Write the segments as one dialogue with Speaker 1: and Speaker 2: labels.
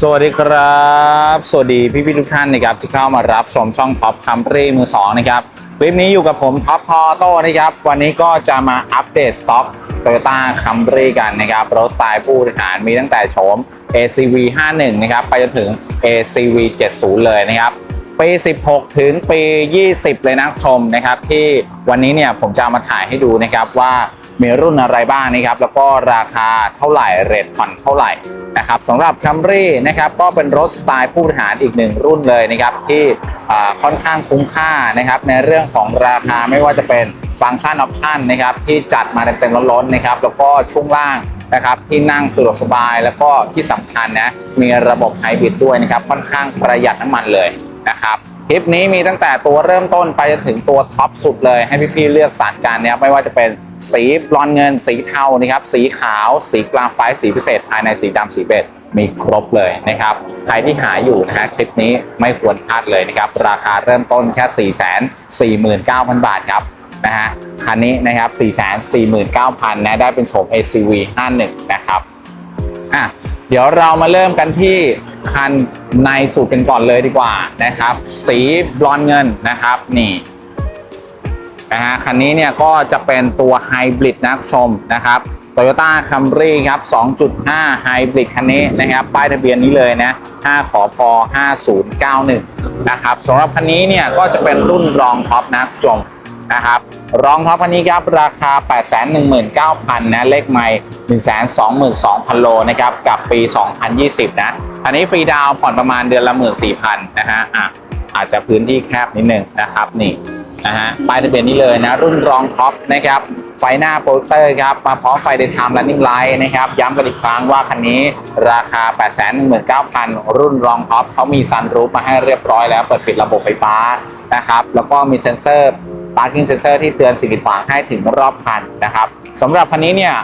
Speaker 1: สวัสดีครับ สวัสดีพี่พี่ทุกท่านนะครับที่เข้ามารับชมช่องท็อปคัมรีมือสองนะครับคลิปนี้อยู่กับผมท็อปพอโต้นะครับ วันนี้ก็จะมาอัปเดตสต็อกโตโยต้าคัมรีกันนะครับรถสไตล์ผู้บริหารมีตั้งแต่โฉม ACV 51นะครับไปจนถึง ACV 70 เลยนะครับปี 16 ถึงปี 20 เลยนะชมนะครับ ที่วันนี้เนี่ยผมจะมาถ่ายให้ดูนะครับว่า มีรุ่นอะไรบ้างนะครับ แล้วก็ราคาเท่าไหร่เรทผ่อนเท่าไหร่นะครับสำหรับ Camry นะครับก็เป็นรถสไตล์ผู้บริหารอีกหนึ่งรุ่นเลยนะครับที่ค่อนข้างคุ้มค่านะครับในเรื่องของราคาไม่ว่าจะเป็นฟังก์ชันออปชันนะครับที่จัดมาเต็มๆล้นๆนะครับแล้วก็ช่วงล่างนะครับที่นั่งสะดวกสบายแล้วก็ที่สำคัญนะมีระบบไฮบริดด้วยนะครับค่อนข้างประหยัดน้ำมันเลยนะครับคลิปนี้มีตั้งแต่ตัวเริ่มต้นไปจนถึงตัวท็อปสุดเลยให้พี่ๆเลือกสารการนะครับไม่ว่าจะเป็น สีบลอนเงิน สีเทานะครับ สีขาว สีกราไฟสีพิเศษ ภายในสีดำสีเบจมีครบเลยนะครับ ใครที่หาอยู่นะฮะคลิปนี้ไม่ควรพลาดเลยนะครับ ราคาเริ่มต้นแค่ 4 4 9 0 0 0 บาทครับนะฮะคันนี้นะครับ 449,000นะได้เป็นโฉม ACV 51 นะครับอะเดี๋ยวเรามาเริ่มกันที่คันในสุดกันก่อนเลยดีกว่านะครับ สีบลอนเงินนะครับนี่ นะฮะคันนี้เนี่ยก็จะเป็นตัวไฮบริดนะคุณผู้ชมนะครับ Toyota Camry ครับ 2.5ไฮบริดคันนี้นะครับ ป้ายทะเบียนนี้เลยนะ 5 ขอพ5091 นะครับสำหรับคันนี้เนี่ยก็จะเป็นรุ่นรองท็อปนะคุณผู้ชมนะครับรองท็อปคันนี้ครับ ราคา 819,000 นะ เลขไม่ 122,000 โลนะครับ กับปี 2020 นะ อันนี้ฟรีดาวผ่อนประมาณเดือนละ 14,000 นะฮะอะอาจจะพื้นที่แคบนิดนึงนะครับนี่ นะฮะป้ายทะเบียนนี้เลยนะ รุ่นรองท็อปนะครับ ไฟหน้าโปรเตอร์ครับ มาพร้อมไฟเดย์ไทม์และนิ่งไลท์นะครับ ย้ำกันอีกครั้งว่าคันนี้ราคา 819,000 รุ่นรองท็อปเขามีซันรูฟมาให้เรียบร้อยแล้ว เปิดปิดระบบไฟฟ้านะครับ แล้วก็มีเซ็นเซอร์ parking sensor ที่เตือนสิ่งกีดขวางให้ถึงรอบคันนะครับสำหรับคันนี้เนี่ย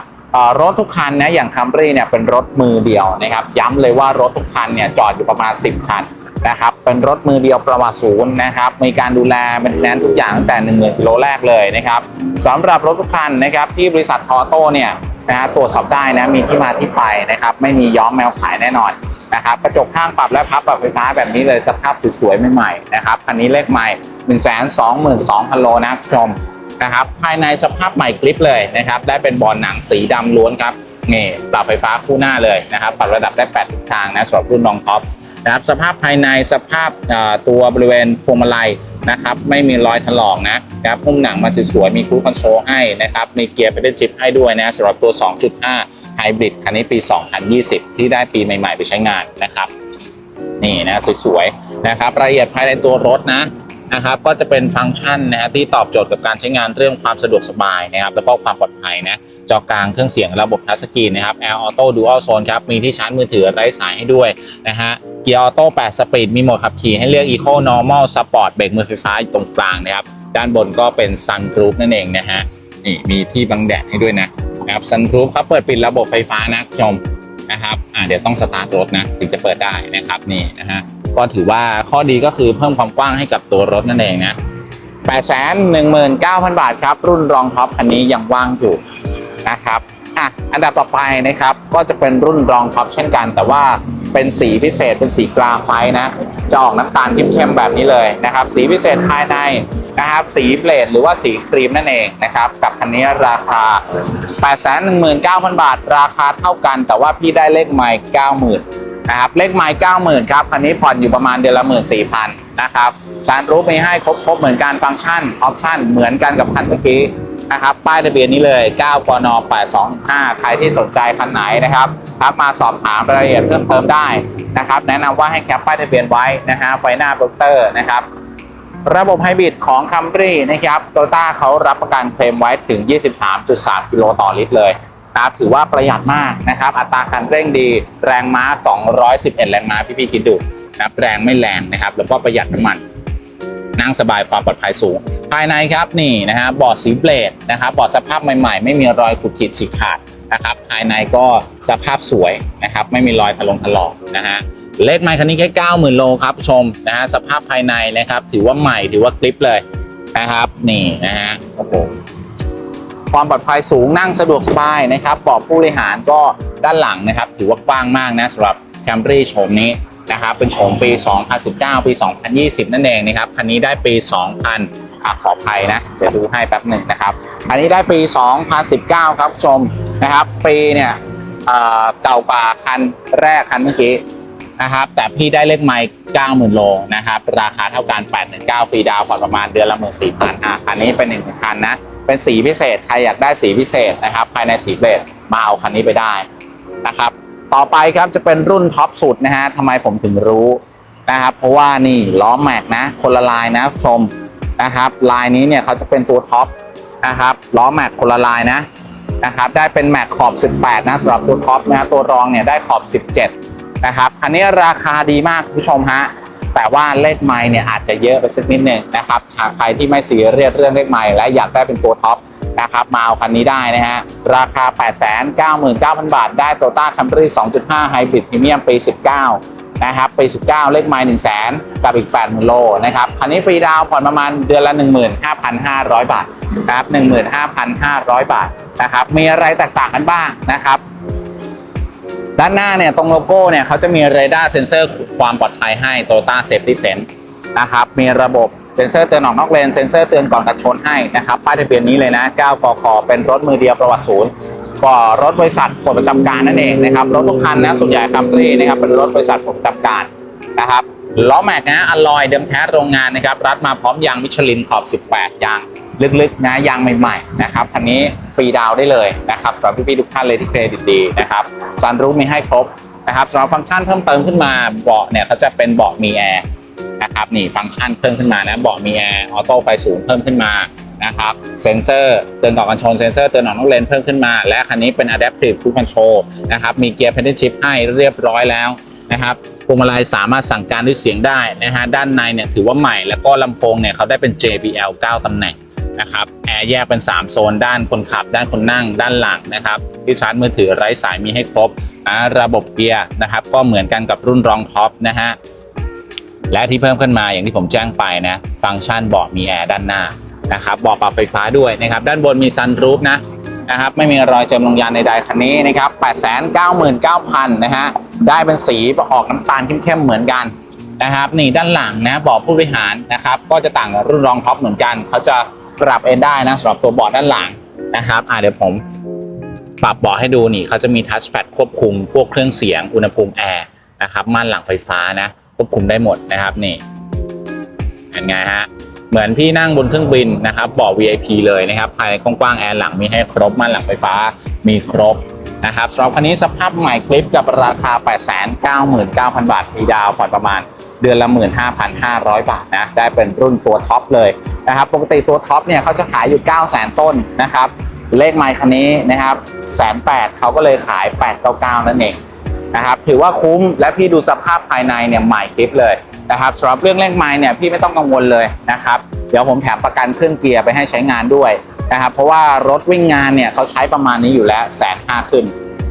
Speaker 1: รถทุกคันนะอย่าง Camry เนี่ยเป็นรถมือเดียวนะครับ ย้ำเลยว่ารถทุกคันเนี่ยจอดอยู่ประมาณ 10 คัน นะครับเป็นรถมือเดียวประวัติศูนย์นะครับมีการดูแลเป็นแนนทุกอย่างตั้งแต่1 0,000กิโลแรกเลยนะครับสำหรับรถทุกคันนะครับที่บริษัททอโต้เนี่ยนะฮะตรวจสอบได้นะมีที่มาที่ไปนะครับไม่มีย้อมแมวขายแน่นอนนะครับกระจกข้างปรับและพับปรับไฟฟ้าแบบนี้เลยสภาพสวยๆใหม่ๆนะครับคันนี้เลขใหม่ 1 2 2 0 0 0โลนะคุณผู้ชมนะครับภายในสภาพใหม่กริปเลยนะครับได้เป็นบอลหนังสีดำล้วนครับนี่ปรับไฟฟ้าคู่หน้าเลยนะครับปรับระดับได้8ทิศทางนะสำหรับรุ่นรองท็อป นะครับสภาพภายในสภาพตัวบริเวณพวงมาลัยนะครับไม่มีรอยถลอกนะครับหุ้มหนังมาสวยๆมีครูคอนโซลให้นะครับมีเกียร์เป็นจิปให้ด้วยนะสำหรับตัว 2.5ไฮบริดคันนี้ปี 2020 ที่ได้ปีใหม่ ๆ ไปใช้งานนะครับนี่นะสวยๆนะครับรายละเอียดภายในตัวรถนะ นะครับก็จะเป็นฟังก์ชันนะฮะที่ตอบโจทย์กับการใช้งานเรื่องความสะดวกสบายนะครับแล้วก็ความปลอดภัยนะจอกลางเครื่องเสียงระบบทัชสกรีนนะครับ Air Auto Dual Zone ครับมีที่ชาร์จมือถือไร้สายให้ด้วยนะฮะเกียร์ออโต้8สปีดมีโหมดขับขี่ให้เลือก Eco Normal Sport เบรกมือไฟฟ้าอยู่ตรงกลางนะครับด้านบนก็เป็น Sunroof นั่นเองนะฮะนี่มีที่บังแดดให้ด้วยนะนะครับ Sunroof ครับเปิดปิดระบบไฟฟ้านะชมนะครับอ่าเดี๋ยวต้องสตาร์ทรถนะถึงจะเปิดได้นะครับนี่นะฮะ ก็ถือว่าข้อดีก็คือเพิ่มความกว้างให้กับตัวรถนั่นเองนะ819,000 บาทครับ รุ่นรองท็อปคันนี้ยังว่างอยู่นะครับอะอันดับต่อไปนะครับก็จะเป็นรุ่นรองท็อปเช่นกัน แต่ว่าเป็นสีพิเศษเป็นสีกราไฟนะ จะออกน้ำตาลเข้มๆแบบนี้เลยนะครับ สีพิเศษภายในนะครับ สีเบลดหรือว่าสีครีมนั่นเองนะครับ กับคันนี้ราคา 819,000 บาท ราคาเท่ากัน แต่ว่าพี่ได้เลขไมล์90,000 นะครับเลขไมล์90,000ครับคันนี้ผ่อนอยู่ประมาณเดือนละ 14,000นะครับซานรูปมีให้ครบครบเหมือนกันฟังก์ชันออปชั่นเหมือนกันกับคันเมื่อกี้นะครับป้ายทะเบียนนี้เลย9กน825 ใครที่สนใจคันไหนนะครับครับมาสอบถามรายละเอียดเพิ่มเติมได้นะครับ แนะนำว่าให้แคปป้ายทะเบียนไว้นะฮะไฟหน้าโปรเตอร์นะครับระบบไฮบริดของ Camry นะครับโตต้าเขารับประกันเคลมไว้ถึง 23.3 กิโลต่อลิตรเลย นะครับถือว่าประหยัดมากนะครับ อัตราการเร่งดีแรงม้า 211 แรงม้าพี่ๆคิดดูนะครับแรงไม่แรงนะครับแล้วก็ประหยัดน้ำมัน นั่งสบายความปลอดภัยสูง ภายในครับนี่นะฮะบอร์ดสีเบลดนะครับบอร์ดสภาพใหม่ๆ ไม่มีรอยขูดขีดฉีกขาดนะครับภายในก็สภาพสวยนะครับไม่มีรอยถลงถลอกนะฮะเลขไมค์คันนี้แค่90,000 โลครับชมนะฮะสภาพภายในนะครับ ถือว่าใหม่ถือว่ากริปเลยนะครับนี่นะฮะโอ้โห ความปลอดภัยสูงนั่งสะดวกสบายนะครับเบาะผู้บริหารก็ด้านหลังนะครับ ถือว่ากว้างมากนะสำหรับ Camry โฉมนี้นะครับเป็นโฉมปี 2019 ปี 2020 นั่นเองนะครับคันนี้ได้ปี 2000อะขออภัยนะ เดี๋ยวดูให้แป๊บหนึ่งนะครับ อันนี้ได้ปี 2019 ครับชมนะครับ ปีเนี่ยเอ่อเก่ากว่าคันแรกคันเมื่อกี้นะครับ แต่พี่ได้เลขไมล์90,000 โลนะครับ ราคาเท่ากัน 819 ฟรีดาวผ่อนประมาณเดือนละ 14,000อะคันนี้เป็นหนึ่งคันนะ เป็นสีพิเศษ ใครอยากได้สีพิเศษนะครับ ภายในสีเบจมาเอาคันนี้ไปได้นะครับ ต่อไปครับจะเป็นรุ่นท็อปสุดนะฮะทำไมผมถึงรู้นะครับ เพราะว่านี่ล้อแม็กนะ คนละลายนะชมนะครับ ลายนี้เนี่ยเขาจะเป็นตัวท็อปนะครับล้อแม็กคนละลายนะนะครับ ได้เป็นแม็กขอบ 18 นะสำหรับตัวท็อปนะตัวรองเนี่ยได้ขอบ 17 นะครับคันนี้ราคาดีมากคุณผู้ชมฮะ แต่ว่าเลขไม้เนี่ยอาจจะเยอะไปสักนิดหนึ่งนะครับหากใครที่ไม่ซีเรียสเรื่องเลขไม้และอยากได้เป็นตัวท็อปนะครับมาเอาคันนี้ได้นะฮะราคา 899,000 บาท ได้ Toyota Camry 2.5 Hybrid Premium ปี 19 นะครับปี 19 เลขไม้1 0 0 0 0กับอีก8,000 โลนะครับคันนี้ฟรีดาวน์ผ่อนประมาณเดือนละ 15,500 บาทนะครับ15,500 บาทนะครับมีอะไรแตกต่างกันบ้างนะครับ ด้านหน้าเนี่ยตรงโลโก้เนี่ยเขาจะมีเรดาร์เซนเซอร์ความปลอดภัยให้ Toyota Safety Sense นะครับมีระบบเซ็นเซอร์เตือนออกนอกเลนเซ็นเซอร์เตือนก่อนการชนให้นะครับป้ายทะเบียนนี้เลยนะ 9กคเป็นรถมือเดียวประวัติศูนย์ก็รถบริษัทปลดประจำการนั่นเองนะครับรถทุกคันนะส่วนใหญ่คัมรี่นะครับเป็นรถบริษัทปลดประจำการนะครับล้อแม็กนะอลลอยเดิมแท้โรงงานนะครับรัดมาพร้อมยางมิชลินขอบ 18 ยาง ลึกๆนะยางใหม่ๆนะครับคันนี้ฟรีดาวได้เลยนะครับสำหรับพี่ๆทุกท่านเลยที่เครดิตดีนะครับซันรูฟมีให้ครบนะครับสำหรับฟังก์ชันเพิ่มเติมขึ้นมาเบาะเนี่ยเขาจะเป็นเบาะมีแอร์นะครับนี่ฟังก์ชันเพิ่มขึ้นมานะเบาะมีแอร์ออโต้ไฟสูงเพิ่มขึ้นมานะครับเซนเซอร์เตือนต่อกันชนเซนเซอร์เตือนออกนอกเลนเพิ่มขึ้นมา และคันนี้เป็น Adaptive Cruise Control นะครับมีเกียร์ Pedal Shift ให้เรียบร้อยแล้วนะครับพวงมาลัยสามารถสั่งการด้วยเสียงได้นะฮะด้านในเนี่ยถือว่าใหม่แล้วก็ลำโพงเนี่ยเขาได้เป็น JBL 9ตำแหน่ง นะครับแอร์แยกเป็น 3 โซน ด้านคนขับ ด้านคนนั่ง ด้านหลังนะครับที่ชาร์จมือถือไร้สายมีให้ครบนะระบบเกียร์นะครับ ก็เหมือนกันกับรุ่นรองท็อปนะฮะและที่เพิ่มขึ้นมาอย่างที่ผมแจ้งไปนะ ฟังก์ชันเบาะมีแอร์ด้านหน้านะครับเบาะปรับไฟฟ้าด้วยนะครับ ด้านบนมีซันรูฟนะนะครับไม่มีรอยเจิมลงยางใดๆคันนี้นะครับ899,000นะฮะได้เป็นสีออกน้ำตาลเข้มๆเหมือนกันนะครับนี่ด้านหลังนะเบาะผู้บริหารนะครับก็จะต่างกับรุ่นรองท็อปเหมือนกันเขาจะ ปรับเอนได้นะสำหรับตัวเบาะด้านหลังนะครับอ่าเดี๋ยวผมปรับเบาะให้ดูนี่เขาจะมีทัชแพดควบคุมพวกเครื่องเสียงอุณหภูมิแอร์นะครับม่านหลังไฟฟ้านะควบคุมได้หมดนะครับนี่เป็นไงฮะเหมือนพี่นั่งบนเครื่องบินนะครับเบาะ VIP เลยนะครับภายในกว้างๆแอร์หลังมีให้ครบม่านหลังไฟฟ้ามีครบนะครับสำหรับคันนี้สภาพใหม่คลิปกับราคา 899,000 บาทฟรีดาวผ่อนประมาณ เดือนละ 15,500 บาทนะได้เป็นรุ่นตัวท็อปเลยนะครับปกติตัวท็อปเนี่ยเขาจะขายอยู่900,000ต้นนะครับเลขไมค์คันนี้นะครับแสนแปดเขาก็เลยขาย 899 นั่นเองนะครับถือว่าคุ้มและพี่ดูสภาพภายในเนี่ยใหม่คลิปเลยนะครับสำหรับเรื่องเลขไมค์เนี่ยพี่ไม่ต้องกังวลเลยนะครับเดี๋ยวผมแถมประกันเครื่องเกียร์ไปให้ใช้งานด้วยนะครับเพราะว่ารถวิ่งงานเนี่ยเขาใช้ประมาณนี้อยู่แล้วแสนห้าขึ้น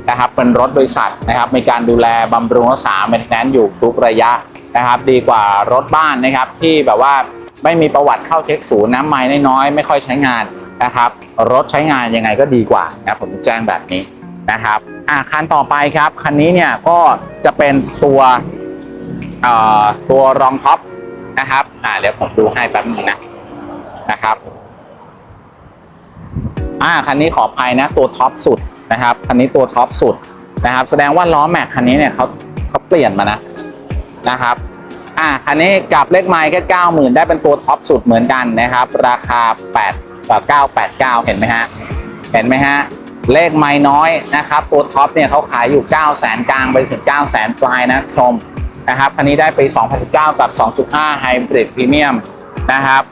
Speaker 1: นะครับเป็นรถบริษัทนะครับมีการดูแลบำรุงรักษาเมนเทนแนนอยู่ทุกระยะ นะครับ ดีกว่ารถบ้านนะครับที่แบบว่าไม่มีประวัติเข้าเช็คศูนย์น้ำไม่น้อยๆไม่ค่อยใช้งานนะครับรถใช้งานยังไงก็ดีกว่านะผมแจ้งแบบนี้นะครับอะคันต่อไปครับคันนี้เนี่ยก็จะเป็นตัวเอ่อตัวรองท็อปนะครับอ่าเดี๋ยวผมดูให้แป๊บนึงนะนะครับอ่าคันนี้ขออภัยนะตัวท็อปสุดนะครับคันนี้ตัวท็อปสุดนะครับ แสดงว่าล้อแม็กคันนี้เนี่ยเขาเขาเปลี่ยนมานะ นะครับอ่าคันนี้กับเลขไมล์แค่เก้าหมื่นได้เป็นตัวท็อปสุดเหมือนกันนะครับ ราคา8กับ989เก้าเห็นไหมฮะเห็นไหมฮะเลขไมล์น้อยนะครับตัวท็อปเนี่ยเขาขายอยู่ 9 0 0 0 0 0กลางไปถึง 9 0 0 0 0 0ปลายนะชมนะครับคันนี้ได้ไป2019 กับ 2.5 Hybrid Premium นะครับ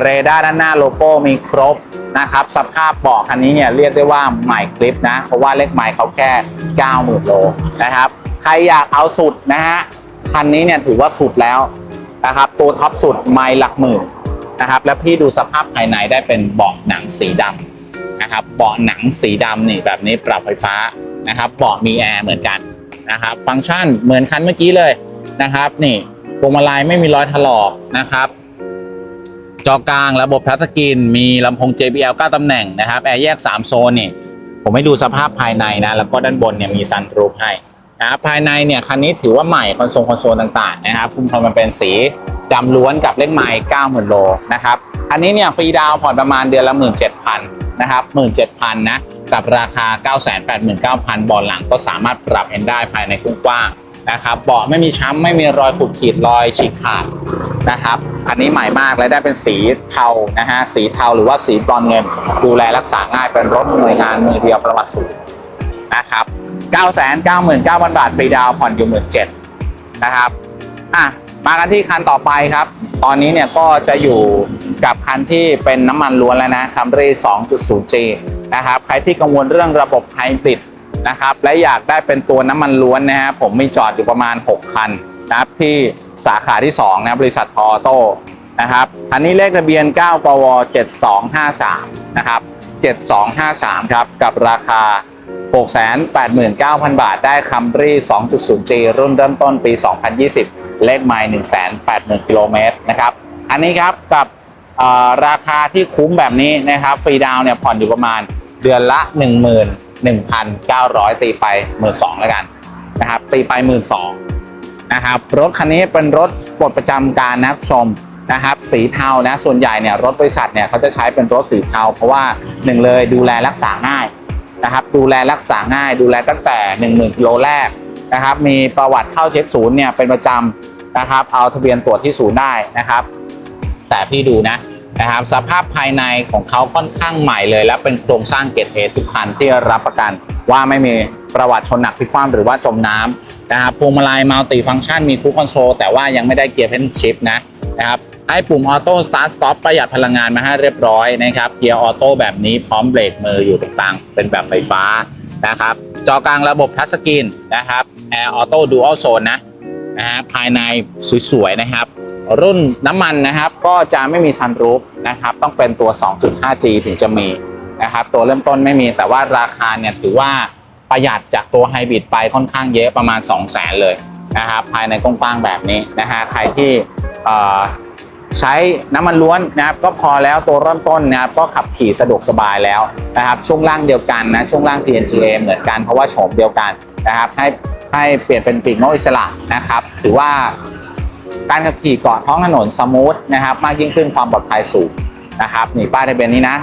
Speaker 1: เรดาร์ด้านหน้าโลโก้มีครบนะครับสภาพเบาะคันนี้เนี่ยเรียกได้ว่าใหม่คลิปนะ เพราะว่าเลขไมล์เขาแค่ 90,000 โลนะครับ ใครอยากเอาสุดนะฮะ คันนี้เนี่ยถือว่าสุดแล้วนะครับ ตัวท็อปสุดไมล์หลักหมื่นนะครับ แล้วพี่ดูสภาพภายในได้เป็นเบาะหนังสีดำนะครับ เบาะหนังสีดำนี่แบบนี้ปรับไฟฟ้านะครับ เบาะมีแอร์เหมือนกันนะครับ ฟังก์ชันเหมือนคันเมื่อกี้เลยนะครับ นี่พวงมาลัยไม่มีรอยถลอกนะครับ จอกลางระบบทัชสกรีนมีลำโพง JBL 9ตำแหน่งนะครับ แอร์แยก 3 โซนนี่ ผมให้ดูสภาพภายในนะ แล้วก็ด้านบนเนี่ยมีซันรูฟให้ นะครับภายในเนี่ยคันนี้ถือว่าใหม่คอนโซลคอนโซลต่างๆนะครับคุมพลมันเป็นสีดำล้วนกับเลขไมล์90,000 โลนะครับอันนี้เนี่ยฟรีดาวผ่อนประมาณเดือนละ 17,000นะครับ17,000นะกับราคา 989,000บอลหลังก็สามารถปรับเอนได้ภายในกว้างๆนะครับเบาะไม่มีช้ำไม่มีรอยขูดขีดรอยฉีกขาดนะครับคันนี้ใหม่มากและได้เป็นสีเทานะฮะสีเทาหรือว่าสีบรอนเงิน ดูแลรักษาง่ายเป็นรถหน่วยงานมือเดียวประวัติสูงนะครับ 999,000 บาทฟรีดาวผ่อนอยู่ 17,000นะครับอะมากันที่คันต่อไปครับ ตอนนี้เนี่ยก็จะอยู่กับคันที่เป็นน้ำมันล้วนแล้วนะ Camry 2.0G นะครับ ใครที่กังวลเรื่องระบบไฮบริดนะครับ และอยากได้เป็นตัวน้ำมันล้วนนะฮะผมมีจอดอยู่ประมาณ 6 คันนะครับที่สาขาที่ 2 นะบริษัททอโต้นะครับคันนี้เลขทะเบียน 9 ปว 7253 นะครับ 7253 ครับ กับราคา 689,000 บาท ได้คัมรี่ 2.0G รุ่นเริ่มต้นปี 2020 เลขไมล์180,000 กิโลเมตรนะครับ อันนี้ครับกับราคาที่คุ้มแบบนี้นะครับฟรีดาวน์เนี่ยผ่อนอยู่ประมาณเดือนละ 11,900 ตีไป 12,000แล้วกันนะครับตีไป 12,000นะครับรถคันนี้เป็นรถปลดประจำการนะครับชมนะครับสีเทานะส่วนใหญ่เนี่ยรถบริษัทเนี่ยเขาจะใช้เป็นรถสีเทา เพราะว่าหนึ่งเลยดูแลรักษาง่าย นะครับ ดูแลรักษาง่าย ดูแลตั้งแต่ 10,000กิโลแรกนะครับ มีประวัติเข้าเช็คศูนย์เนี่ยเป็นประจำนะครับ เอาทะเบียนตรวจที่ศูนย์ได้นะครับ แต่พี่ดูนะนะครับ สภาพภายในของเขาค่อนข้างใหม่เลย และเป็นโครงสร้างเกรดเอทุกคันที่รับประกันว่าไม่มีประวัติชนหนักพลิกคว่ำหรือว่าจมน้ำนะครับพวงมาลัยมัลติฟังก์ชันมีคูคอนโซลแต่ว่ายังไม่ได้เกียร์เพนชิปนะนะครับ ให้ปุ่มออโต้สตาร์ทสต็อปประหยัดพลังงานมาให้เรียบร้อยนะครับเกียร์ออโต้แบบนี้พร้อมเบรกมืออยู่ตรงกลางเป็นแบบไฟฟ้านะครับจอกลางระบบทัชสกรีนนะครับแอร์ออโต้ดูอัลโซนนะนะฮะภายในสวยๆนะครับ รุ่นน้ำมันนะครับก็จะไม่มีซันรูฟนะครับต้องเป็นตัว 2.5G ถึงจะมีนะครับตัวเริ่มต้นไม่มีแต่ว่าราคาเนี่ยถือว่าประหยัดจากตัวไฮบริดไปค่อนข้างเยอะประมาณ 2 0 0 0 0 0 เลยนะครับภายในกว้างๆแบบนี้นะฮะใครที่เอ่อ ใช้น้ำมันล้วนนะครับก็พอแล้วตัวเริ่มต้นนะครับก็ขับขี่สะดวกสบายแล้วนะครับช่วงล่างเดียวกันนะช่วงล่าง TNGA เหมือนกันเพราะว่าโฉมเดียวกันนะครับให้ให้เปลี่ยนเป็นปีกนกอิสระนะครับถือว่าการขับขี่เกาะท้องถนนสมูทนะครับมากยิ่งขึ้นความปลอดภัยสูงนะครับนี่ป้ายทะเบียนนี้นะ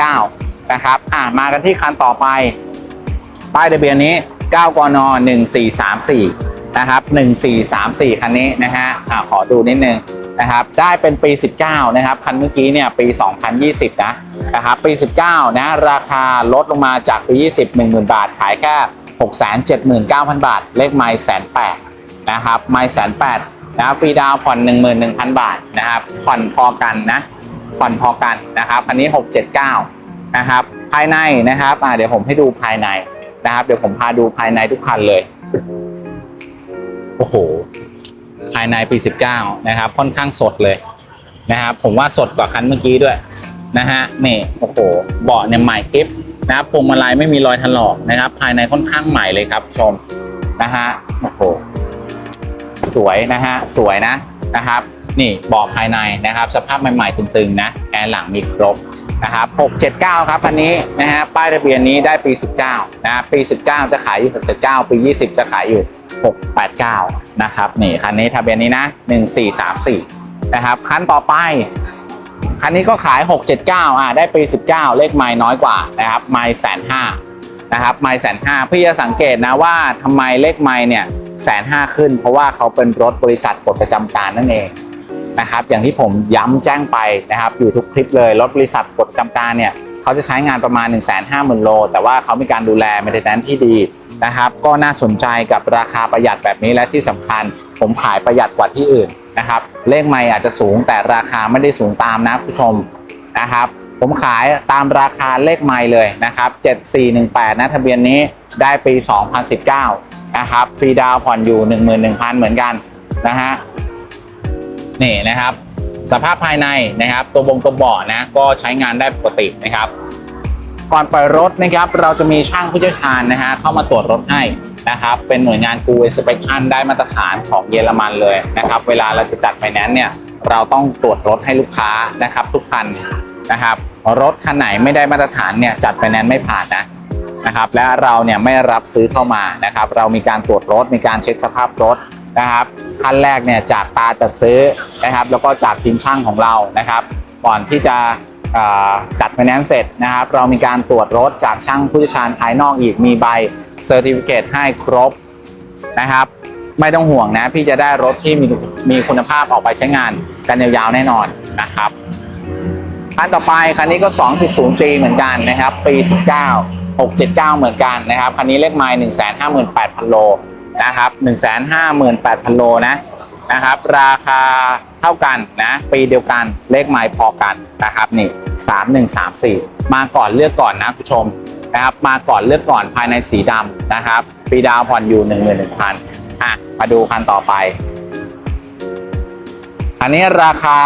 Speaker 1: 689 นะครับอ่ามากันที่คันต่อไป ป้ายทะเบียนนี้ 9 กน 1434 นะครับ 1434 คันนี้นะฮะอ่าขอดูนิดนึง นะครับได้เป็นปี 19 นะครับคันเมื่อกี้เนี่ยปี 2020 นะนะครับปี 19 นะราคาลดลงมาจากปี 20 10,000 บาท ขายแค่ 679,000 บาท เลขไมล์แสนแปดนะครับไมล์แสนแปดนะครับฟรีดาวน์ผ่อน 11,000 บาทนะครับผ่อนพอกันนะผ่อนพอกันนะครับอันนี้ 679 นะครับภายในนะครับอ่าเดี๋ยวผมให้ดูภายในนะครับ เดี๋ยวผมพาดูภายในทุกคันเลย โอ้โหายในปี 19 นะครับ ค่อนข้างสดเลยนะครับ ผมว่าสดกว่าคันเมื่อกี้ด้วยนะฮะนี่โอ้โหเบาะเนี่ยใหม่กิฟนะครับพวงมาลัยไม่มีรอยถลอกนะครับ ภายในค่อนข้างใหม่เลยครับชมนะฮะโอ้โหสวยนะฮะสวยนะนะครับนี่เบาะภายในนะครับ สภาพใหม่ๆตึงๆนะแอร์หลังมีครบนะครับ679 ครับคันนี้นะฮะป้ายทะเบียนนี้ได้ปี 19 นะปี 19 จะขายอยู่69 ปี 20 จะขายอยู่ 689 นะครับนี่คันนี้ทะเบียนนี้นะ 1434 นะครับ คันต่อไป คันนี้ก็ขาย 679 อ่าได้ปี 19 เลขไม้น้อยกว่านะครับไม้แสนห้านะครับไม้แสนห้าพี่จะสังเกตนะว่าทำไมเลขไม้เนี่ยแสนห้าขึ้น เพราะว่าเขาเป็นรถบริษัทปลดประจำการนั่นเองนะครับอย่างที่ผมย้ำแจ้งไปนะครับอยู่ทุกคลิปเลยรถบริษัทปลดประจำการเนี่ยเขาจะใช้งานประมาณ 1 5 0 0 0 0 โล แต่ว่าเขามีการดูแลเมนเทนแนนที่ดี นะครับ ก็น่าสนใจกับราคาประหยัดแบบนี้และที่สำคัญ ผมขายประหยัดกว่าที่อื่นนะครับเลขไม่อาจจะสูงแต่ราคาไม่ได้สูงตามนะผู้ชมนะครับ ผมขายตามราคาเลขไม่เลยนะครับ 7418 นะทะเบียนนี้ได้ปี 2019 นะครับฟรีดาวผ่อนอยู่ 11,000 เหมือนกันนะฮะนี่นะครับ สภาพภายในนะครับ ตัวบงตัวเบาะนะก็ใช้งานได้ปกตินะครับ ก่อนปล่อยรถนะครับเราจะมีช่างผู้เชี่ยวชาญนะฮะเข้ามาตรวจรถให้นะครับเป็นหน่วยงาน Google Inspection ได้มาตรฐานของเยอรมันเลยนะครับเวลาเราจะจัดไฟแนนซ์เนี่ยเราต้องตรวจรถให้ลูกค้านะครับทุกคันนะครับรถคันไหนไม่ได้มาตรฐานเนี่ยจัดไฟแนนซ์ไม่ผ่านนะนะครับและเราเนี่ยไม่รับซื้อเข้ามานะครับเรามีการตรวจรถมีการเช็คสภาพรถนะครับขั้นแรกเนี่ยจากตาจัดซื้อนะครับแล้วก็จากทีมช่างของเรานะครับก่อนที่จะ จัดไฟแนนซ์เสร็จนะครับ เรามีการตรวจรถจากช่างผู้เชี่ยวชาญภายนอกอีกมีใบเซอร์ติฟิเคให้ครบนะครับ ไม่ต้องห่วงนะ พี่จะได้รถที่มีมีคุณภาพออกไปใช้งานกันยาวๆแน่นอนนะครับคันต่อไปคันนี้ก็ 2.0G เหมือนกันนะครับ ปี 19 679 เหมือนกันนะครับ คันนี้เลขไมล์158,000 โลนะครับ 158,000 โลนะ นะครับ ราคาเท่ากันนะปีเดียวกันเลขไมล์พอกันนะครับนี่3134มาก่อนเลือกก่อนนะผู้ชมนะครับมาก่อนเลือกก่อนภายในสีดำนะครับปีดาวผ่อนอยู่11,000อะมาดูคันต่อไป อันนี้ราคา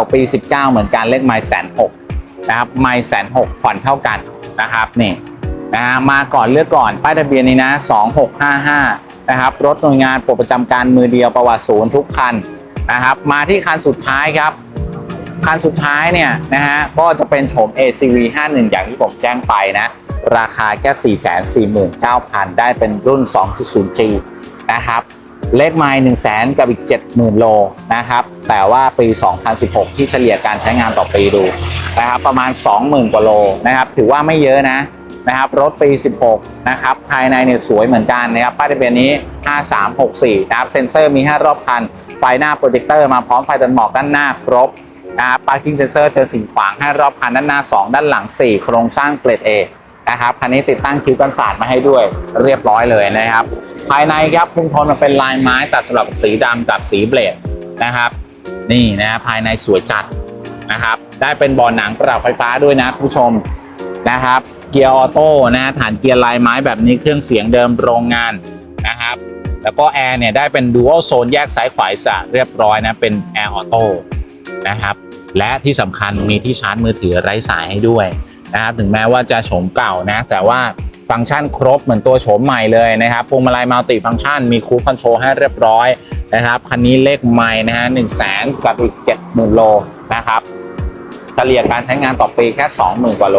Speaker 1: 679 ปี 19 เหมือนกันเลขไมล์แสนหกนะครับไมล์แสนหกผ่อนเท่ากันนะครับนี่นะฮะมาก่อนเลือกก่อนป้ายทะเบียนนี้นะ 2655 นะครับรถหน่วยงานปลดประจำการมือเดียวประวัติศูนย์ทุกคันนะครับ มาที่คันสุดท้ายครับคันสุดท้ายเนี่ยนะฮะก็จะเป็นโฉม ACV 51 อย่างที่ผมแจ้งไปนะ ราคาแค่ 449,000 ได้เป็นรุ่น 2.0G นะครับเลขไมล์1 0 0 0 0แกับอีก 70,000 โลนะครับ แต่ว่าปี 2016 ที่เฉลี่ยการใช้งานต่อปีดูนะครับประมาณ 20,000 กว่าโลนะครับ ถือว่าไม่เยอะนะ นะครับรถปี 16 นะครับภายในเนี่ยสวยเหมือนกันนะครับป้ายทะเบียนนี้ 5364 นะครับเซ็นเซอร์มี 5 รอบคัน ไฟหน้าโปรเจคเตอร์มาพร้อมไฟตัดหมอกด้านหน้าครบนะครับ parking sensor เธอสีขวางให้รอบคันด้านหน้า 2 ด้านหลัง 4 โครงสร้างเกรด A นะครับคันนี้ติดตั้งคิ้วกันศาสตร์มาให้ด้วยเรียบร้อยเลยนะครับ ภายในครับคุมโทนมันเป็นลายไม้ตัดสลับสีดำกับสีเบลดนะครับนี่นะภายในสวยจัดนะครับได้เป็นบอหนังปรับไฟฟ้าด้วยนะคุณผู้ชมนะครับ เกียร์ออโต้นะฐานเกียร์ลายไม้แบบนี้เครื่องเสียงเดิมโรงงานนะครับ แล้วก็แอร์เนี่ยได้เป็นดูอัลโซนแยกซ้ายขวาสะเรียบร้อยนะ เป็นแอร์ออโต้นะครับ และที่สำคัญมีที่ชาร์จมือถือไร้สายให้ด้วยนะครับ ถึงแม้ว่าจะโฉมเก่านะ แต่ว่าฟังก์ชันครบเหมือนตัวโฉมใหม่เลยนะครับพวงมาลัยมัลติฟังก์ชันมีคู e คอนโทรลให้เรียบร้อยนะครับ คันนี้เลขไม่นะฮะหนึ่งแสนกับอีก70,000โลนะครับ เฉลี่ยการใช้งานต่อปีแค่20,000กว่าโล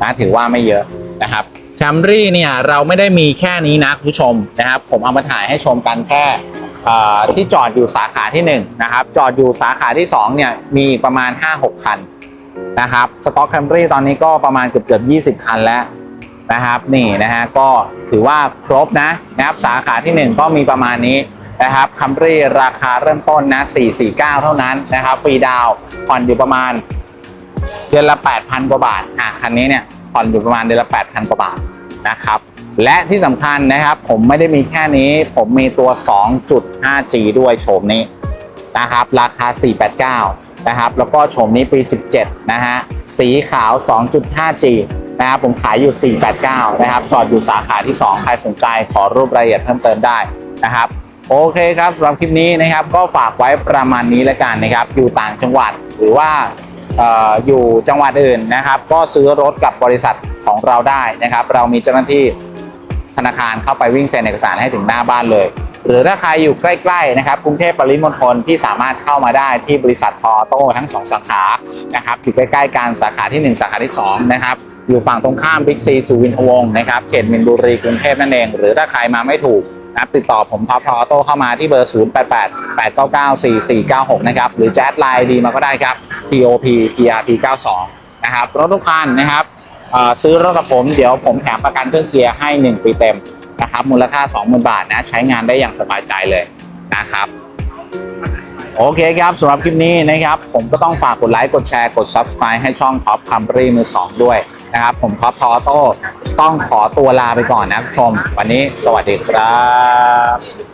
Speaker 1: นะถือว่าไม่เยอะนะครับแคมรี่เนี่ยเราไม่ได้มีแค่นี้นะคุณผู้ชมนะครับผมเอามาถ่ายให้ชมกันแค่ที่จอดอยู่สาขาที่1นะครับจอดอยู่สาขาที่2เนี่ยมีประมาณ 5-6 คันนะครับสต็อกแคมรี่ตอนนี้ก็ประมาณเกือบเกือบ20 คันแล้วนะครับนี่นะฮะก็ถือว่าครบนะนะครับสาขาที่ 1 ก็มีประมาณนี้นะครับคัมรี่ราคาเริ่มต้นนะ449 เท่านั้นนะครับฟรีดาวน์ผ่อนอยู่ประมาณ เดือนละ 8,000 กว่าบาทอะคันนี้เนี่ยผ่อนอยู่ประมาณเดือนละ 8,000 กว่าบาทนะครับและที่สำคัญนะครับผมไม่ได้มีแค่นี้ผมมีตัว 2.5G ด้วยโฉมนี้นะครับราคา 489 นะครับแล้วก็โฉมนี้ปี 17 นะฮะสีขาว 2.5G นะครับผมขายอยู่ 489 นะครับจอดอยู่สาขาที่ 2 ใครสนใจขอรูปรายละเอียดเพิ่มเติมได้นะครับโอเคครับสำหรับคลิปนี้นะครับก็ฝากไว้ประมาณนี้แล้วกันนะครับอยู่ต่างจังหวัดหรือว่า อยู่จังหวัดอื่นนะครับ ก็ซื้อรถกับบริษัทของเราได้นะครับ เรามีเจ้าหน้าที่ธนาคารเข้าไปวิ่งเซ็นเอกสารให้ถึงหน้าบ้านเลย หรือถ้าใครอยู่ใกล้ๆนะครับกรุงเทพปริมณฑลที่สามารถเข้ามาได้ที่บริษัททอโต้ทั้ง 2 สาขานะครับอยู่ใกล้ๆกันสาขาทีหนึ่1 สาขาที่2นะครับอยู่ฝั่งตรงข้ามบิ๊กซีสุวินทวงศ์นะครับเขตมินบุรีกรุงเทพนั่นเอง หรือถ้าใครมาไม่ถูก นะครับติดต่อผมท็อปทอโต้เข้ามาที่เบอร์ 0 8 8 8 9 9 4 4 9 6 นะครับ หรือแชทไลน์ดีมาก็ได้ครับ TOP TRP 92 นะครับ รถทุกคันนะครับซื้อรถกับผมเดี๋ยวผมแถมประกันเครื่องเกียร์ให้ 1 ปีเต็มนะครับมูลค่า 20,000 บาทนะ ใช้งานได้อย่างสบายใจเลยนะครับ โอเคครับสำหรับคลิปนี้นะครับ ผมก็ต้องฝากกดไลค์ กดแชร์ กด Subscribe ให้ช่อง Top Company มือ 2 ด้วย นะครับ ผมครอปทอโต้ต้องขอตัวลาไปก่อนนะคุณผู้ชม วันนี้สวัสดีครับ